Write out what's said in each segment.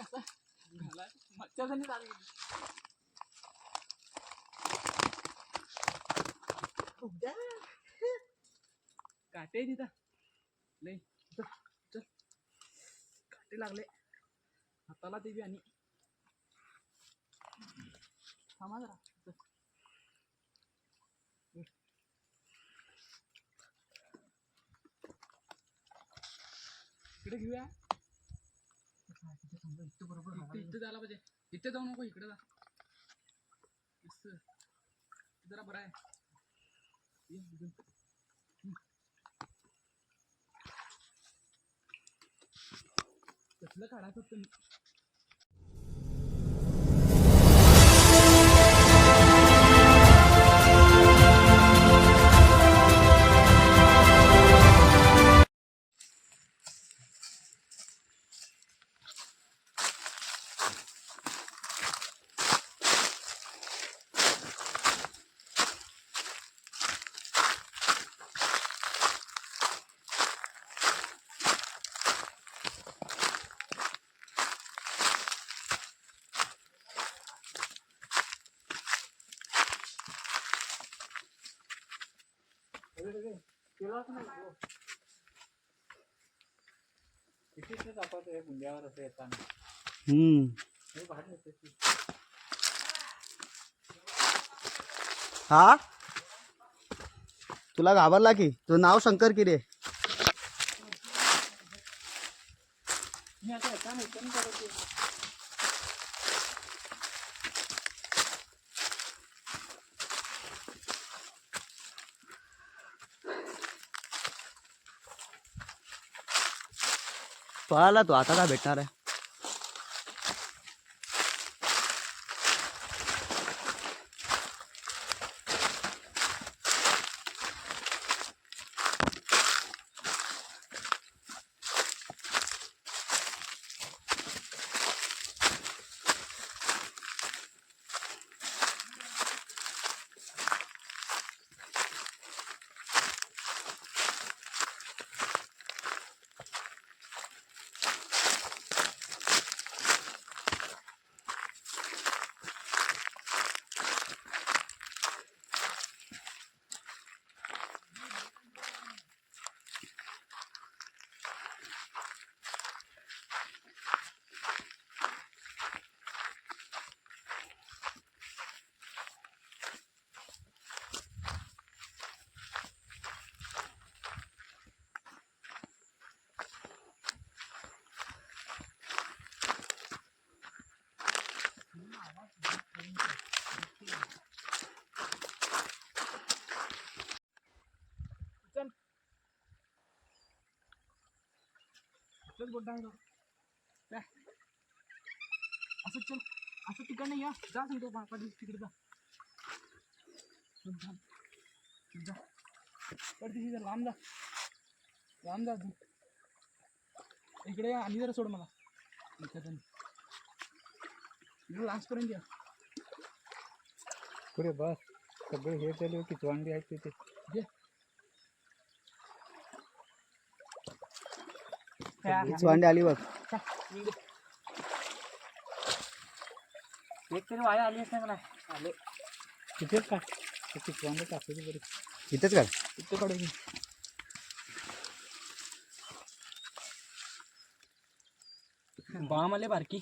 कसा घालाय मच्छरदाणी चालू गेली उद्या. काटे आहे तिथं लय चल चल काटे लागले हाताला ते बी आणि थांबा जरा चल. इकडे घेऊया इथं बरोबर इथं जायला पाहिजे इथे जाऊ नको इकडे जा. जरा बरं आहे ये, इथून. हम्म. कसलं काढायचं होतं येताना हम्म. हे ती. हा? तुला घाबरला की? तुझं नाव शंकर की रे? मी आता येताना येताना करत पाहिला तो तू आता काय भेटणार आहे? चल बोलता आहे ना. असं चल. असं तिकडनं या जा सांगतो बापा तिकडे जा. जा. तिथे जा, लांब जा. लांब जा अजून. इकडे या आणि जरा सोड मला. इकडे लास्टपर्यंत या. पुढे बस. सगळे हे चालू की वांगे आहेत तिथे. हीच वांडे आली बघ. एक तरी वाया आली असते मला. आले. तिथेच का? तिथे टाकायचे बरे. इथेच कडे बाम आले बारकी.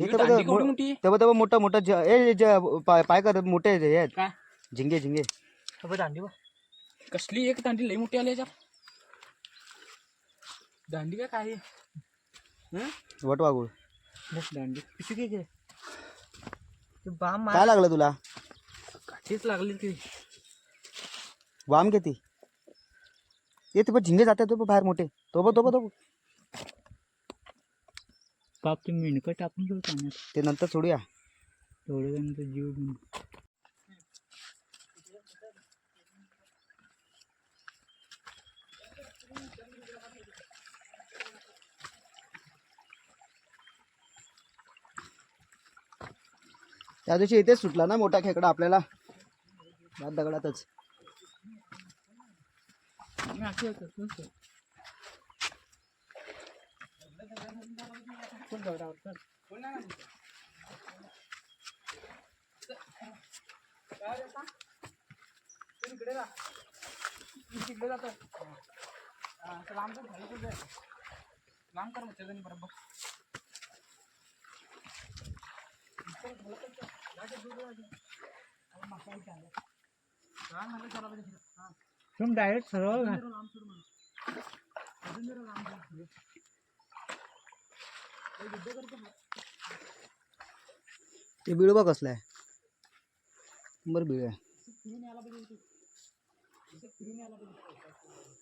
हे बघ, मोठी तेव्हा तेव्हा मोठं मोठं ज- ए ज- पाय पाय कर मोठे हे झिंगे झिंगे. दांडी कसली एक दांडी लई मोठी आली याच्यात. दांडी काय काय? हं? वटवागुळ दांडी. पिशवी घे बाम काय लागलं तुला? तेच लागली ती. वाम किती ते ते पण झिंगे जातात तो पण बाहेर मोठे. तो बघ तो बघ तो बघ. पाप तुम्ही मिणकं टाकून घेऊ पाण्यात ते नंतर सोडूया. तेवढं जणांचा जीव घेऊन. त्या दिवशी इथेच सुटला ना मोठा खेकडा आपल्याला. या दगडातच. लांब कर, मग बरोबर तुम डायरेक्ट सरळ ते बिळ बघ कसलं आहे. बरं बिळ आहे फिरून यायला पाहिजे इथे. इथे फिरून यायला पाहिजे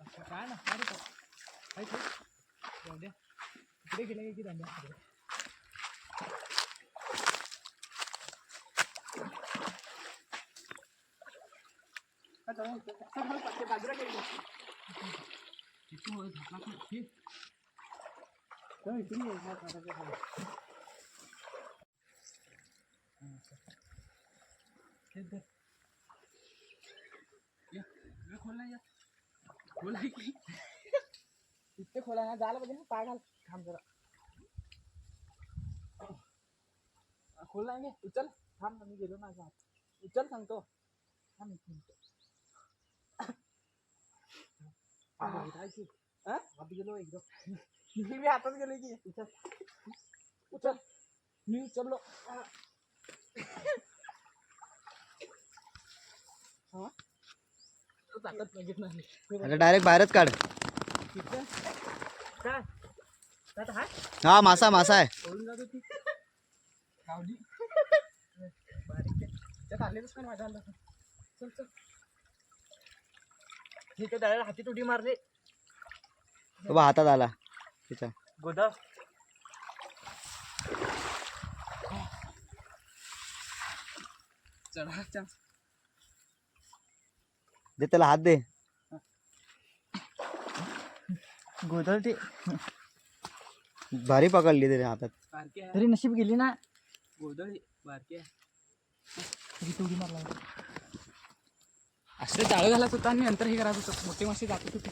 अच्छा, काय ना काय रे तो? काय ते? जाऊ द्या. इकडे गेले की दांड्या काय चालू आहे? काय चालू आहे? ते बाजूला गेले. इथून वर झाकला का? हे. काय इथून वर झाकला का? काय झालं? हे धर. या, या खोलला या. खोल आहे की? इतके खोला ना जायला पाहिजे ना पाय घाल थांब जरा. खोलला आहे की? उचल. थांब ना, मी गेलो माझ्या हात उचल सांगतो. थांब एक मिनिट? हात गेलो एकदम. मी हातात गेलो की. उचल. उचल. मी उचललो. हा. हा? तो ताकद लगेच नाही आता डायरेक्ट बाहेरच काढ. हा मासा मासा आहे. होती तुडी मारली. बघ हातात आला. तिचा गोदा. चढा. दे त्याला हात दे. गोदळ ते भारी पकडली तरी हातात. बारकी आहे तरी नशीब गेली ना. गोदळ बारकी आहे तरी तुडी मारला असं जाळं घालत होता आणि नंतर हे करत होतं. मोठे मासे जात होते.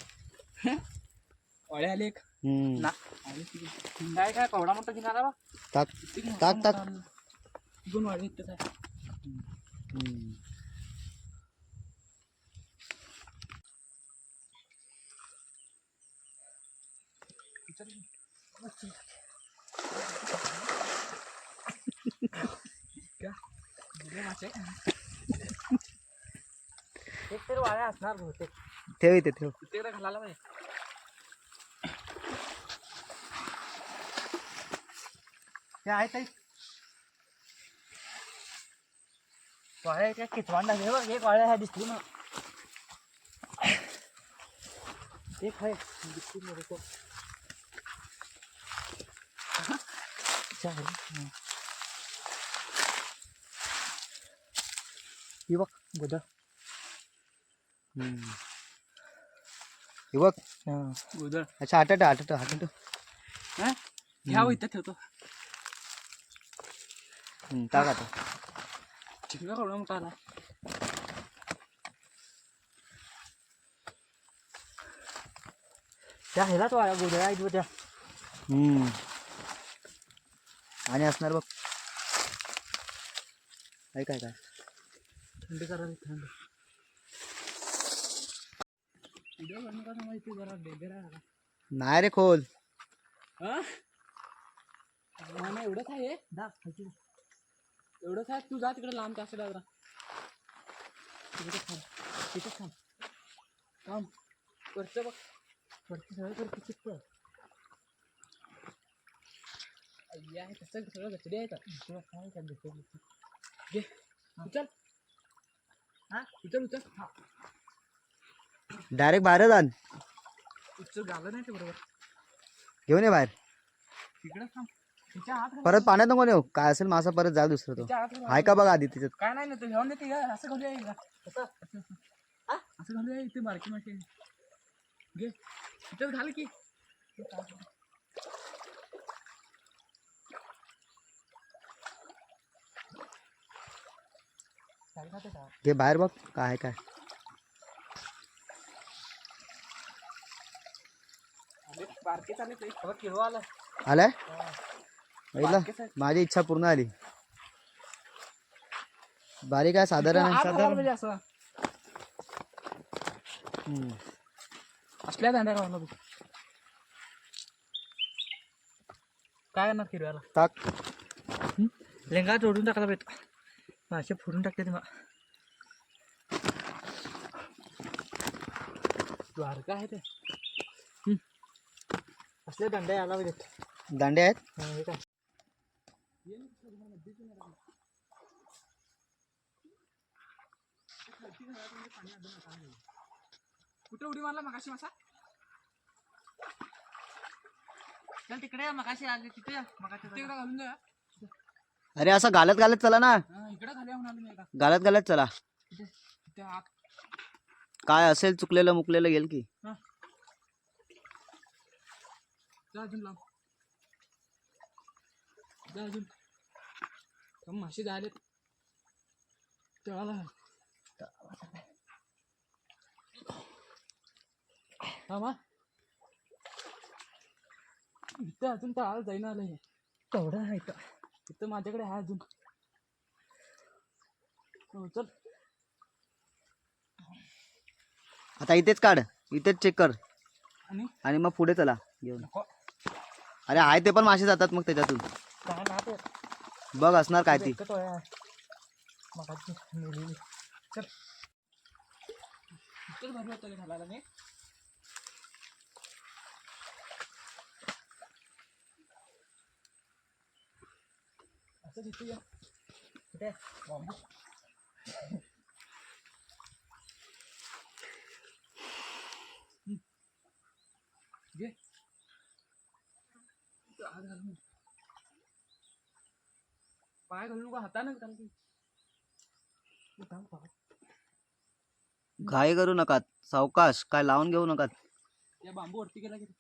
अळे आले एक. हम्म. ना. आले ती. काय काय कवडा मोठा किनारा बा. टाक किती मोठा टाक, टाक. मोठा आला. दोन वाढे इथं काय. हम्म. एक वाड्या असणार बहुतेक ठेव इथे ठेव. तिकडे घालायला पाहिजे ते आहे ताई. वाळ्या इथे किचवांडा हे बघ एक वाळ्या ह्या दिसली ना. एक आहे दिसली को चालेल बघ गोदा हम्म. हे बघ. गोदळ अच्छा आटट आटट आटट. हा? घ्या इथं ठेवतो. हम्म, टाक आता. चिकना केवढा मोठा आला त्या ह्यालाच वाया आहेत बघ त्या. हम्म. आणि असणार बघ. काय काय काय? थंडी करायला थंड. माहिती जरा डेंजर आहे नाही रे खोल. हा? नाही एवढंच आहे? दा. एवढंच आहे? तू जा तिकडे लांब साईडला जरा. तिकडे थांब. तिथे थांब. थांब. वरचं बघ. वरती सगळं कर किती पळ अय्या हे कसं सगळं गचडी आहे का तुला काय का दिसत घे उचल हा उचल उचल हा डायरेक्ट बाहेरच आण उचल झालं नाही ते बरोबर घेऊन ये बाहेर तिकडे थांब तिच्या हात घाल. परत पाण्यात नको नेऊ काय असेल मासा परत जा दुसरं तो तिच्या हात घाल. आहे का बघा आधी तिच्यात काय नाही ना तू घेऊन देते का असं घालूया का असं. हा? असं घालूया इथे बारकी माशी आहे. घे इथंच घाल की साडे सात का घे बाहेर बघ काय आहे काय बारके चालले ते बघ किलो आला आलाय बघितलं बारकेच आहे. माझी इच्छा पूर्ण आली। बारीक आहे साधारण आहे. आत घालायला साधारण पाहिजे असं हम्म. असल्या दांड्या घालायला पाहिजे काय करणार किरव्याला टाक। लेंगा जोडून टाकायला पाहिजे मासे फोडून टाकते ते मग द्वारका आहे ते हम्म. असले दंड्या यायला पाहिजे दांडे आहेत हे काय कुठे उडी मारला मगाशी मासा चल तिकडे मगाशी आले तिथे मगाशी तिकडे घालून जा अरे असं घालत घालत चला ना. इकडे खाली म्हणाल मी एकदा घालत घालत चला. काय असेल चुकलेलं मुकलेलं गेल की. मासे तळाला. थांबा इथं अजून तळाला जाईन आलं हे तेवढं आहे का इथं माझ्याकडे आहे अजून. हो, चल. आता इथेच काढ. इथेच चेक कर. आणि? आणि मग पुढे चला घेऊन. अरे आहे ते पण मासे जातात मग त्याच्यातून. बघ असणार काय ती. चल. भरलं घालायला मी. असं तिथे या. कुठे? बांबू. घे हात घालून पाय घालू नका हातानं घाल की. थांब पाय. घाई करू नका सावकाश काय लावून घेऊ नका या बांबू वरती गेला की.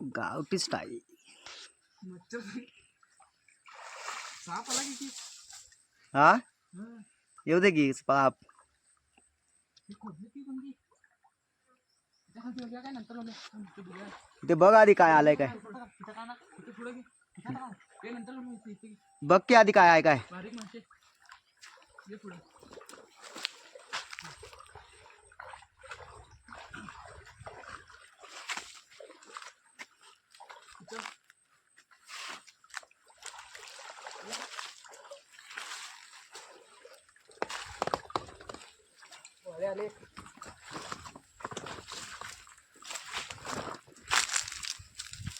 गावटी स्टाईल साप आला की हा? येऊ दे की साप। ते बघ आधी काय आलंय काय का की आधी काय बारीक मासे ये पुढे आले आले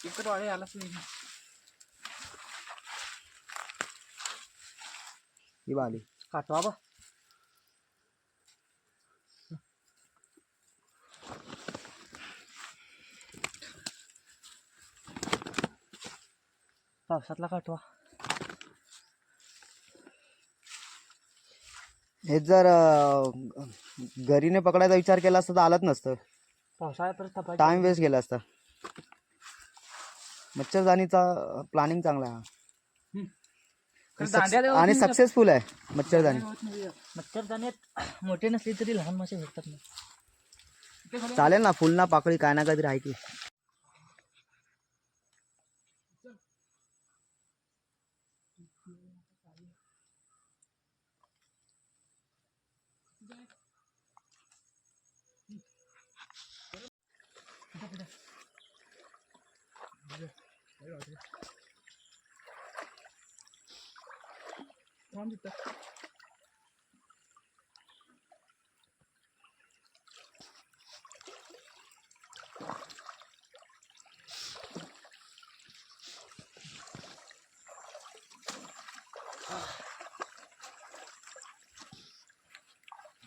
इकडे वाळे आलाच नाही ही बघ आली काटवा बा पावसातला काटवा हे जर घरीने पकडायचा विचार केला असता तर आलंच नसतं पावसाळ्यात. टाइम वेस्ट गेला असता मच्छरदाणीचा प्लॅनिंग चांगला आहे हा. आणि. सक्सेसफुल आहे मच्छरदाणी मच्छरदाण्यात मोठे नसले तरी लहान मासे भेटतात ना चालेल ना फुल ना पाकळी काय ना काहीतरी आहे की 보자 보자 이제 내려가지 다음 집다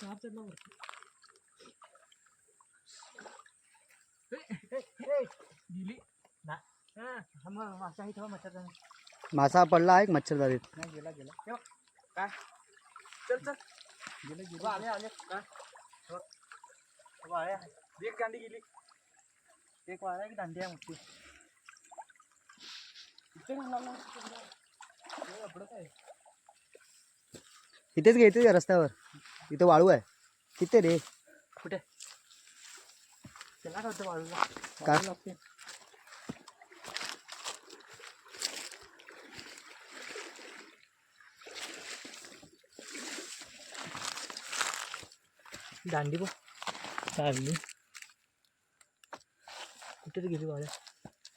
साप मासा आहे तेव्हा मासा पडला आहे मच्छरदारीत. नाही गेला गेला. काय चल चल. गेले गेले. आले आले. काय एक गेली. एक वाळा एक दांडी आहे मोठी. इथे इथेच घे इथेच घे रस्त्यावर. इथं वाळू आहे तिथे रे? कुठे त्याला काय होतं वाळूला काय? वाळू लागते दांडी बघ चालली कुठे गेली वाळ्या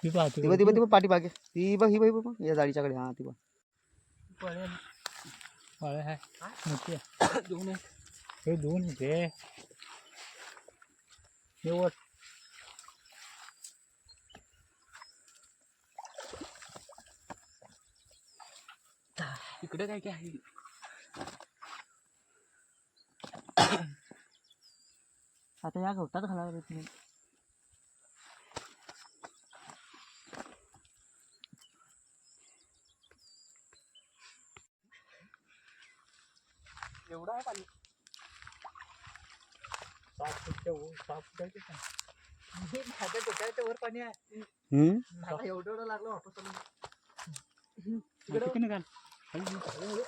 ती पाहतो ती बघ ती बघ ती बघ पाठी मागे ती बघ ही बघ ही बघ या जाळीच्याकडे हा ती बघ वाळ्या वाळे आहे मोठी आहे दोन आहे हे दोन रे हे वर इकडे काय काय आहे आता या गवतात घालायला येत नाही एवढा आहे पाणी सात फुटच्या वर सात फुटायचे का? माझ्या डोक्याच्या वर पाणी आहे. हम्म? मला एवढं एवढं लागलं वापस.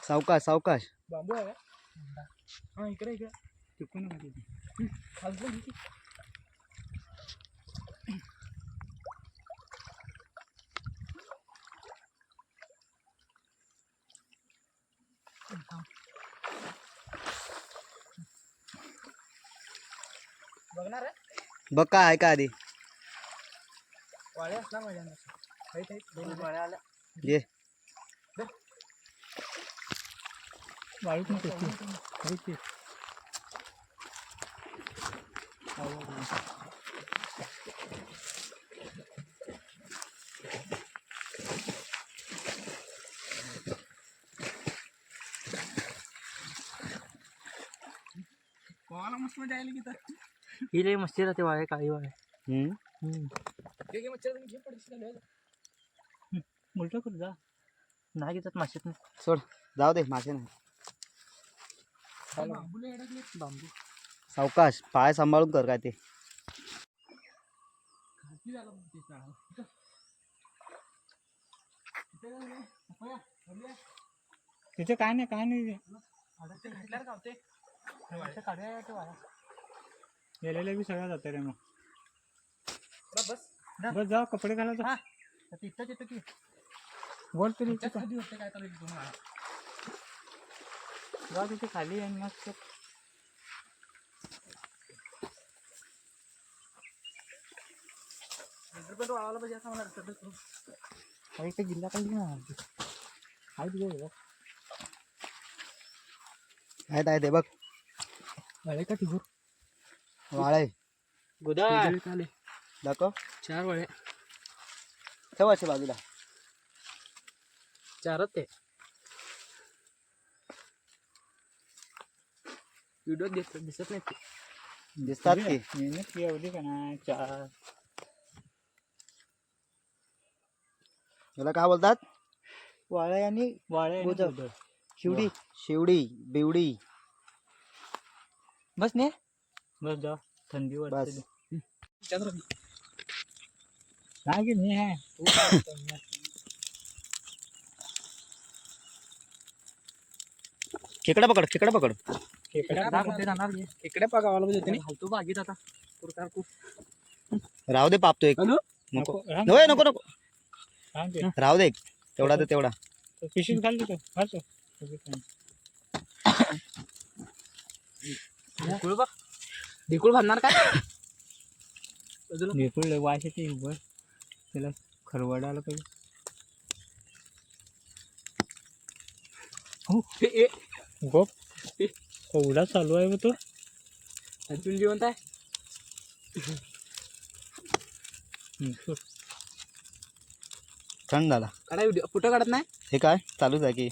सावकाश सावकाश. बांबू आहे. हा इकडे इकडे. खालचं घे की. बघणार आहे बघ काय आहे का आधी वाळे असणार माझ्या हाईट हाईट दोन वाळ्या आल्या घे वाळूच नको ती. हे ते. कोणाला मस्त मजा आली की तर ही लई मस्ती राहते वाळे काळी वाळे उलटं कर जा. नाही घेतात माशात नाही. सोड जाऊ दे मासे नाही. बांबू. सावकाश पाय सांभाळून कर काय ते. तिथे काय नाही काय नाही. काढूया ते वाळा. गेलेले बी सगळं जातं रे मग बस, बस बस जा कपडे घालायचं हा तर की बोल तरी. खाली होते काय चालू आहे वाळा. जा तिथे खाली आणि मस्त नंतर पण तो वाळायला पाहिजे असं मला वाटतं तो. काही पाहिजे ना आहे बघ. आहेत आहेत हे बघ वाळे का टिगूर वाळे. गोदाळ आले दाखव. चार वाळे. ठेव असे बाजूला. चारच ते व्हिडिओ दिसत दिसत नाही ते. दिसतात की? मेहनत एवढी का नाही? चार. याला काय बोलतात? वाळे आणि वाळे. शिवडी. शिवडी बिवडी. बस ने. बस जा थंडी बस वाटते नाही की मी आहे खेकडा पकड. खेकडा पकड. कुठे जाणार इकडे पा गावाला पाहिजे होते घालतो बागेत आता. कुरकार कुर राहू दे पापतो एक. हॅलो? नको. राम नको नको नको. राम दे. राहू दे एक. तेवढा तर तेवढा. तो पिशवीत घाल तिथं. घालतो ढेकुळ ढेकुळ भांडणार काय ढेकूळ वास येते उभं त्याला खरवडायला पाहिजे. हो. ए ए गोप. एवढा चालू आहे बघ तो. अजून जिवंत आहे? हम्म. थंड झाला. काढा व्हिडिओ फोटो काढत नाही? हे काय? चालूच आहे की.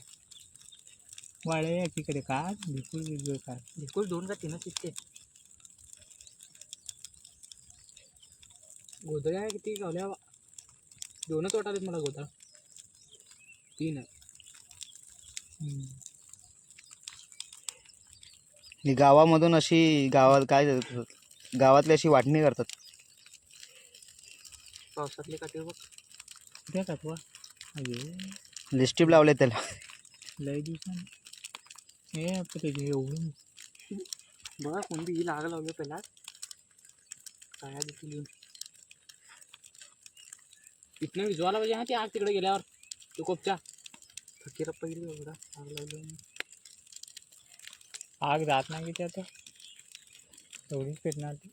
वाळे तिकडे काय? भिकूळ बिकूळ काय? बिलकुल दोन का तीनच इतके. गोधळ्या किती गावल्या दोनच वाटालेत मला गोधळ तीन आहे. ही गावामधून अशी गावात काय गावातली अशी वाटणी करतात? पावसातले काटे बघ. कुठे काटवा अगे लिस्टिप लावले त्याला. लय दिवसांनी. हे आपलं त्याचे एवढं. बघा कोण बी लाग लावलं पहिला. काय देखील येऊन इथनं विजवाला पाहिजे हा ते आग तिकडे गेल्यावर तो कोपच्या. फकीर पहिले एवढा आग लावलं आग जात नाही की ते आता. एवढीच पेटणार ती.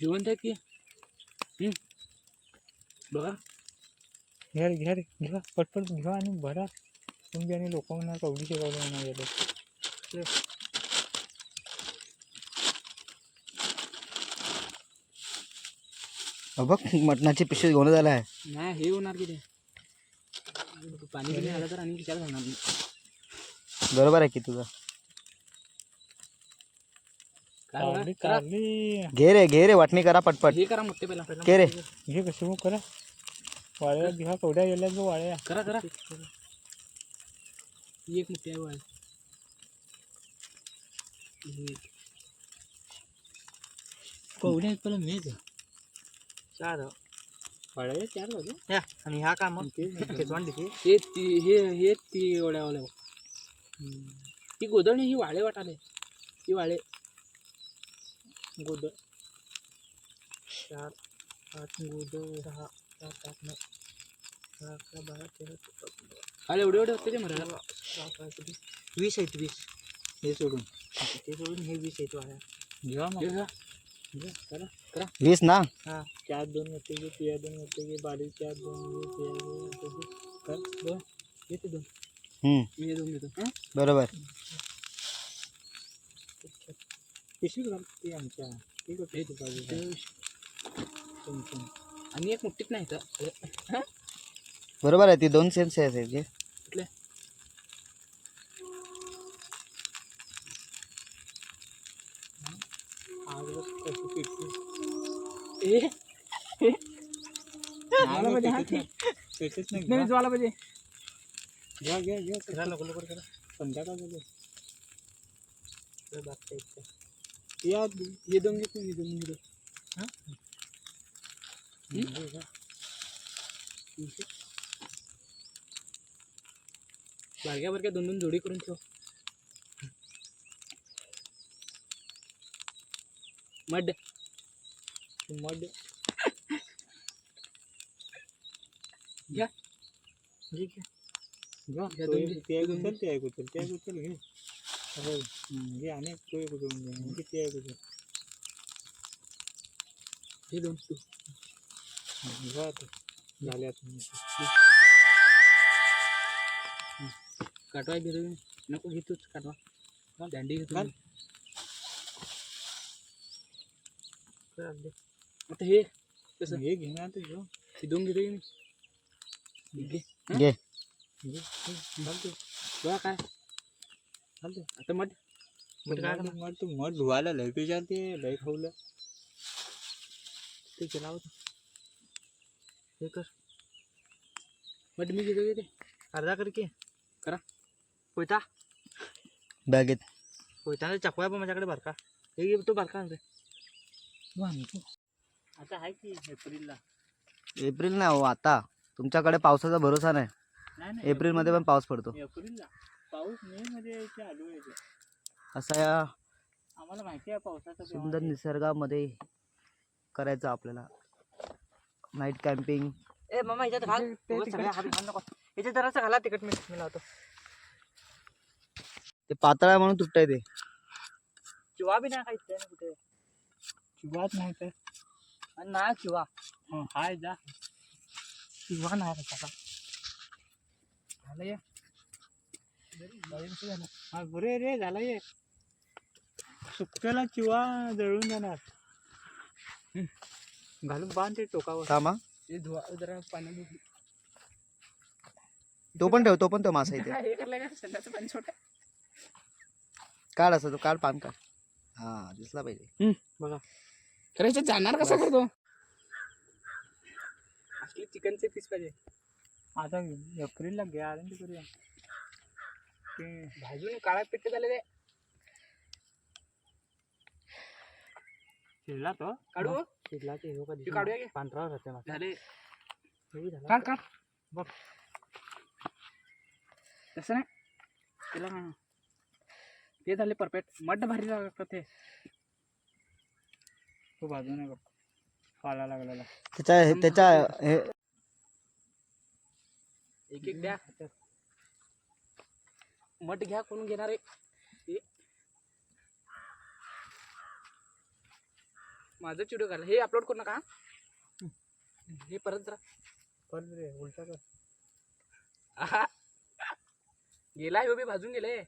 जिवंत आहे की? हम्म. बघा. घ्या रे, घ्या रे घ्या. पटपट घ्या आणि भरा. तुम्ही आणि लोक म्हणा कवडी शिकवलं म्हणा गेलं. अ बघ मटणाची पिशवी घेऊन झाला आहे. नाही हे होणार की ते? पाणी बिणी आलं तर आणि विचार नाही बरोबर आहे की तुझं? काय बघा, काढली करा. काढली घे रे घे रे वाटणी करा पटपट. हे करा मोठे पहिला. घे रे. घे कशी मग करा. वाळ्या घ्या कवड्या गेल्या जो वाळ्या. करा करा. ही एक मोठी आहे कवड्या आहेत पहिला मेज. चार. वाळ्या चार वाजले ह्या आणि ह्या काम खेचवान दिसे हे ती हे हे ती एवढ्या वाल्या ती गोदळणी ही वाळे वाटाले. ती वाळे. गोदळ चार पाच गोदळ सहा सात आठ नऊ दहा अकरा बारा तेरा चौदा एवढे एवढे होते ते मरायला वीस. आहेत वीस. हे सोडून. ते सोडून हे वीस आहेत वाळ्या घ्या मग. करा करा वीस ना? हा चार दोन होते गे पिया दोन होते गे बारीक चार दोन गे पिया दोन होते गे कर दोन येते दोन हम्म. हे दोन हं? बरोबर. पिशवी घाल ती आमच्या. ती कुठे हे ती? ते- तुमची. आणि एक मोठीच नाही तर बरोबर आहे ती दोन सेन्स आहे पेटत नाही. ज्वाला पाहिजे. घ्या घ्या घ्या. करा लवकर लवकर करा. संध्याकाळ झाली. बागता. या हे दोन घेतो मी घेतो हां? घ्या. बारक्या बारक्या दोन दोन जोडी करून ठेव. मड. ते मध घ्या घे, घे. घ्या. घ्या, तो दोन एक- घे. ते एक दोन उचल, ते एक उचल, ते एक उचल, घे. हो. हम्म, घे आणि तो एक उचलून घे. आणि ते एक उचल. हे दोन तू हम्म, घ्या आता. झाले आता. काटवा घेतो मी नको घेतोच काटवा दांडी घेतो घाल. मी. कर अर्धे. आता हे कसं हे घे ना आता घेऊ. हे दोन घेतो की मी हे घे काय. आता मध मध तू मध धुवायला लय पेचाल ते लय खावलं ते केला होता हे कर मध मी घेतो ते अर्धा कर की करा पोयता बॅगेत पोयता चकवा पण माझ्याकडे बारका हे घे तो बारका आणते. आता आहे की एप्रिलला एप्रिल नाही हो आता तुमच्याकडे पावसाचा भरोसा नाही. नाही एप्रिलमध्ये पण पाऊस पडतो. एप्रिलला पाऊस मे मध्ये चालू आहे ते. असा या आम्हाला माहिती आहे पावसाचा सुंदर. निसर्गामध्ये करायचं आपल्याला. नाईट कॅम्पिंग ए मामा ह्याच्यात घाल. ह्याच्यात जरासं घाला मीठ मी लावतो. ते पातळ आहे म्हणून तुटतंय ते. चिवा बी नाही खायचं ना कुठे? चिवात नाही तर. आणि नाही चिवा. हं, हाय जा. चिवा नाही झालं या हा बरे रे झाला ये सुकतेला चिवा जळून जाणार. घालून बांध ते टोकावर. थांबा. ते धुवा जरा पाण्यात. तो पण ठेव तो पण तो मासा इथे. हे करलं का? संध्याचं पाणी छोटा काढ असं तो काढ पान काढ. हा दिसला पाहिजे. खरं जाणार कसं करतो असले चिकनचे पीस पाहिजे. आता एप्रिलला आरंजी करूया. ते भाजून काळा पिट्ट झाले ते शिजला तो? काढू? शिजला ते हो कधी? काढूया की? पांढरा राहते मग झाले. काढ काढ. बघ. तसं नाही. त्याला ना ते झाले परफेक्ट मड्ड भारी लागतं ते तो नाही बघ पाला लागलेला. त्याच्या हे- त्याच्या हे एक एक द्या. मठ घ्या कोण घेणार आहे? हे. माझं चिडू घाल. हे अपलोड करू नका हा? हे परत जरा. रे उलटा कर. आहा. गेला ह्यो बी भाजून गेले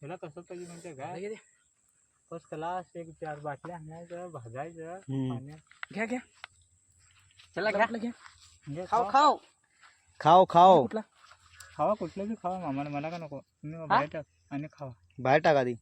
त्याला कसं पाहिजे माहितीये का घे, घे, फर्स्ट क्लास एक चार बाटल्या आणायचं भाजायचं. पाण्यात घ्या घ्या. चला घ्या. घ्या. म्हणजे खाऊ खावा खाऊ. खाओ खाओ कुठला? खावा कुठलं बी खावा मामाला मला का नको. तुम्ही बाहेर टाक आणि खावा. बाहेर टाका ती